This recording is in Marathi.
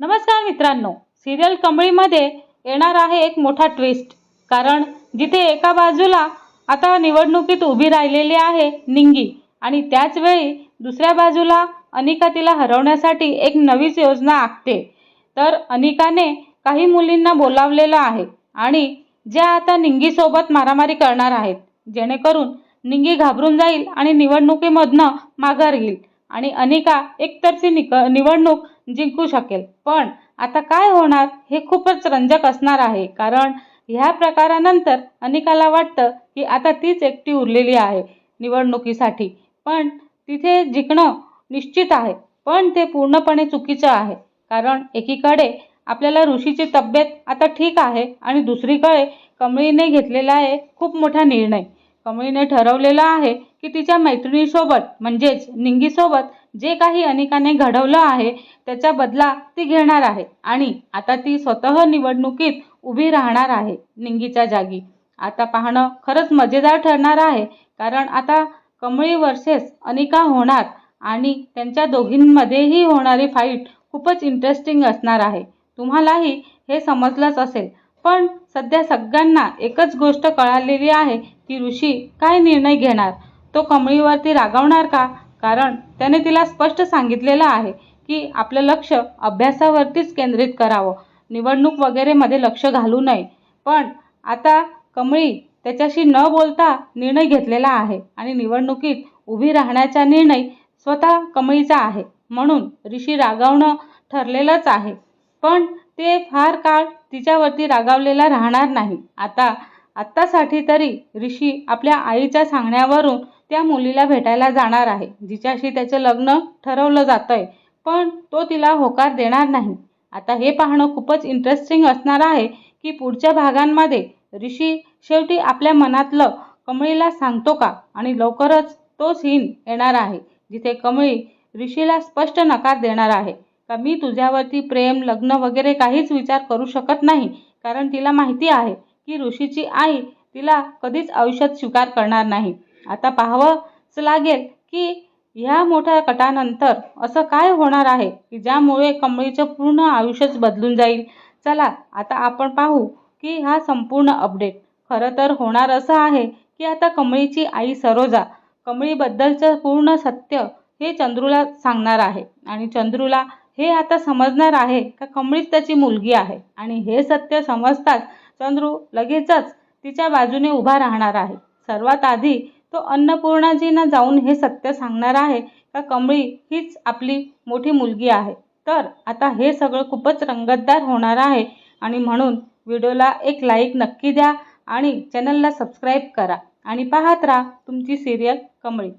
नमस्कार मित्रांनो सिरियल कमळीमध्ये येणार आहे एक मोठा ट्विस्ट कारण जिथे एका बाजूला आता निवडणुकीत उभी राहिलेली आहे निंगी आणि त्याचवेळी दुसऱ्या बाजूला अनिका तिला हरवण्यासाठी एक नवीच योजना आखते. तर अनिकाने काही मुलींना बोलावलेलं आहे आणि ज्या आता निंगीसोबत मारामारी करणार आहेत जेणेकरून निंगी घाबरून जाईल आणि निवडणुकीमधनं माघार घेईल. आणि अनिका एकतर्फी निक निवडणूक जिंकू शकेल. पण आता काय होणार हे खूपच रंजक असणार आहे. कारण ह्या प्रकारानंतर अनेकाला वाटतं की आता तीच एकटी उरलेली आहे निवडणुकीसाठी. पण तिथे जिंकणं निश्चित आहे. पण ते पूर्णपणे चुकीचं आहे. कारण एकीकडे आपल्याला ऋषीची तब्येत आता ठीक आहे आणि दुसरीकडे कमळीने घेतलेला आहे खूप मोठा निर्णय. कमळीने ठरवलेलं आहे की तिच्या मैत्रिणीसोबत म्हणजेच निंगीसोबत जे काही अनिकाने घडवलं आहे त्याचा बदला ती घेणार आहे. आणि आता ती स्वतः निवडणुकीत उभी राहणार आहे निंगीच्या जागी. आता पाहणं खरंच मजेदार ठरणार आहे कारण आता कमळी वर्सेस अनिका होणार आणि त्यांच्या दोघींमध्येही होणारी फाईट खूपच इंटरेस्टिंग असणार आहे. तुम्हालाही हे समजलंच असेल. पण सध्या सगळ्यांना एकच गोष्ट कळालेली आहे ती ऋषी काय निर्णय घेणार? तो कमळीवरती रागावणार का? कारण त्याने तिला स्पष्ट सांगितलेलं आहे की आपलं लक्ष अभ्यासावरतीच केंद्रित करावं. निवडणूक वगैरेमध्ये लक्ष घालू नये. पण आता कमळी त्याच्याशी न बोलता निर्णय घेतलेला आहे आणि निवडणुकीत उभी राहण्याचा निर्णय स्वतः कमळीचा आहे. म्हणून ऋषी रागावणं ठरलेलंच आहे. पण ते फार काळ तिच्यावरती रागावलेला राहणार नाही. आता आत्तासाठी तरी ऋषी आपल्या आईच्या सांगण्यावरून त्या मुलीला भेटायला जाणार आहे जिच्याशी त्याचं लग्न ठरवलं जातंय पण तो तिला होकार देणार नाही. आता हे पाहणं खूपच इंटरेस्टिंग असणार आहे की पुढच्या भागांमध्ये ऋषी शेवटी आपल्या मनातलं कमळीला सांगतो का? आणि लवकरच तो सीन येणार आहे जिथे कमळी ऋषीला स्पष्ट नकार देणार आहे. का मी तुझ्यावरती प्रेम लग्न वगैरे काहीच विचार करू शकत नाही कारण तिला माहिती आहे की ऋषीची आई तिला कधीच आयुष्यात स्वीकार करणार नाही. आता पाहावंच लागेल की ह्या मोठ्या कटानंतर असं काय होणार आहे की ज्यामुळे कमळीचं पूर्ण आयुष्यच बदलून जाईल. चला आता आपण पाहू की हा संपूर्ण अपडेट. खरं तर होणार असं आहे की आता कमळीची आई सरोजा कमळीबद्दलचं पूर्ण सत्य हे चंद्रूला सांगणार आहे. आणि चंद्रूला हे आता समजणार आहे का कमळीच त्याची मुलगी आहे. आणि हे सत्य समजताच चंद्रू लगेचच तिच्या बाजूने उभा राहणार आहे. सर्वात आधी तो अन्नपूर्णाजींना जाऊन हे सत्य सांगणार आहे का कमळी हीच आपली मोठी मुलगी आहे. तर आता हे सगळं खूपच रंगतदार होणार आहे आणि म्हणून व्हिडिओला एक लाईक नक्की द्या आणि चॅनलला सबस्क्राईब करा आणि पाहत राहा तुमची सिरियल कमळी.